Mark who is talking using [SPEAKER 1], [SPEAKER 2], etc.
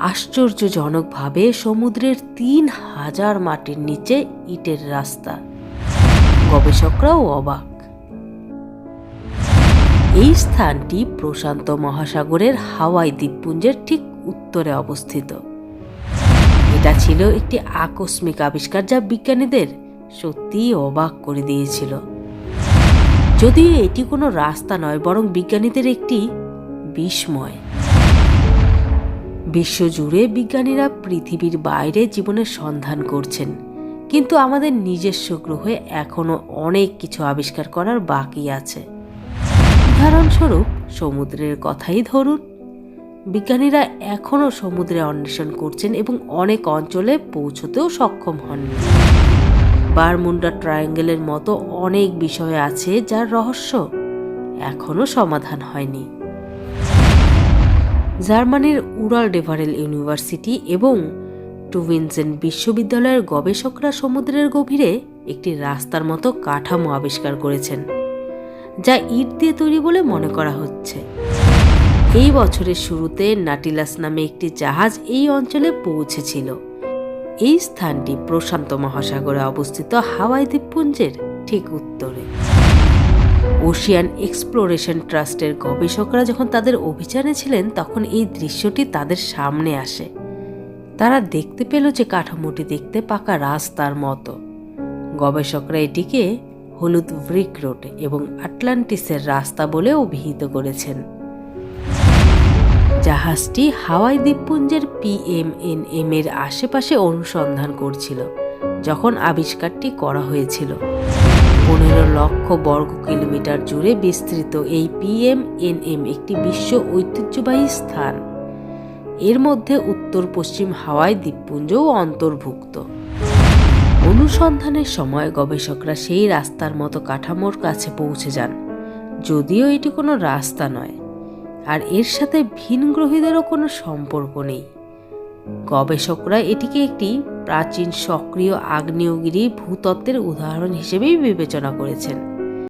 [SPEAKER 1] আশ্চর্যজনকভাবে সমুদ্রের তিন হাজার মাটির নিচে ইটের রাস্তা। গবেষকরাও অবাক। এই স্থানটি প্রশান্ত মহাসাগরের হাওয়াই দ্বীপপুঞ্জের ঠিক উত্তরে অবস্থিত। এটা ছিল একটি আকস্মিক আবিষ্কার যা বিজ্ঞানীদের সত্যিই অবাক করে দিয়েছিল। যদিও এটি কোনো রাস্তা নয়, বরং বিজ্ঞানীদের একটি বিস্ময়। বিশ্বজুড়ে বিজ্ঞানীরা পৃথিবীর বাইরে জীবনের সন্ধান করছেন, কিন্তু আমাদের নিজস্ব গ্রহে এখনও অনেক কিছু আবিষ্কার করার বাকি আছে। উদাহরণস্বরূপ, সমুদ্রের কথাই ধরুন। বিজ্ঞানীরা এখনও সমুদ্রে অন্বেষণ করছেন এবং অনেক অঞ্চলে পৌঁছতেও সক্ষম হননি বারমুন্ডা ট্রায়াঙ্গেলের মতো অনেক বিষয় আছে যার রহস্য এখনও সমাধান হয়নি। জার্মানির উরাল ডেভারেল ইউনিভার্সিটি এবং টুভিনসেন বিশ্ববিদ্যালয়ের গবেষকরা সমুদ্রের গভীরে একটি রাস্তার মতো কাঠামো আবিষ্কার করেছেন, যা ইট দিয়ে তৈরি বলে মনে করা হচ্ছে। এই বছরের শুরুতে নাটিলাস নামে একটি জাহাজ এই অঞ্চলে পৌঁছেছিল। এই স্থানটি প্রশান্ত মহাসাগরে অবস্থিত হাওয়াই দ্বীপপুঞ্জের ঠিক উত্তরে। ওশিয়ান এক্সপ্লোরেশন ট্রাস্টের গবেষকরা যখন তাদের অভিযানে ছিলেন, তখন এই দৃশ্যটি তাদের সামনে আসে। তারা দেখতে পেল যে কাঠামোটি দেখতে পাকা রাস্তার মতো। গবেষকরা এটিকে হলুদ ব্রিক রোড এবং আটলান্টিসের রাস্তা বলে অভিহিত করেছেন। জাহাজটি হাওয়াই দ্বীপপুঞ্জের পিএমএনএম এর আশেপাশে অনুসন্ধান করছিল, যখন আবিষ্কারটি করা হয়েছিল। লক্ষ বর্গ কিলোমিটার জুড়ে বিস্তৃত এই পিএমএনএম একটি বিশ্ব ঐতিহ্যবাহী স্থান। এর মধ্যে উত্তর, পশ্চিম হাওয়াই দ্বীপপুঞ্জও অন্তর্ভুক্ত। অনুসন্ধানের সময় গবেষকরা সেই রাস্তার মতো কাঠামোর কাছে পৌঁছে যান। যদিও এটি কোনো রাস্তা নয়, আর এর সাথে ভিনগ্রহীদেরও কোনো সম্পর্ক নেই। গবেষকরা এটিকে একটি প্রাচীন সক্রিয় আগ্নেয়গিরি ভূতত্ত্বের উদাহরণ হিসেবেই বিবেচনা করেছেন।